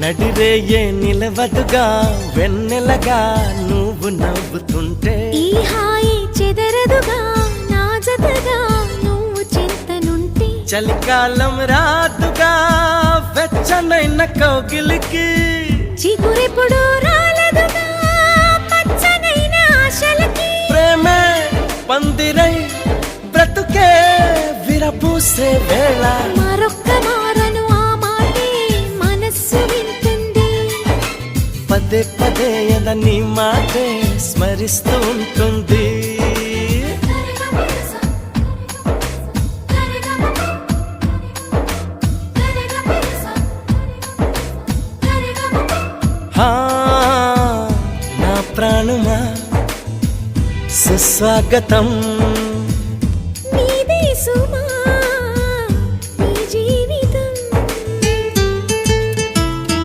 నడిరేయే నిలవదుగా వెన్నెలగా నువ్వు నవ్వుతుంటే. ఈ హాయి చెదరదుగా నా జతగా నువ్వు చింతనుంటే. చలికాలం రాదుగా వెచ్చనైన కౌగిలికి. చిగురెప్పుడు రాలదుగా పచ్చనైన ఆశలకి. ప్రేమే పందిరై బ్రతుకే విరపూసే వేళ. పదే పదే ఎద నీ మాటే స్మరిస్తూ ఉంటుంది. నా ప్రాణమా సుస్వాగతం.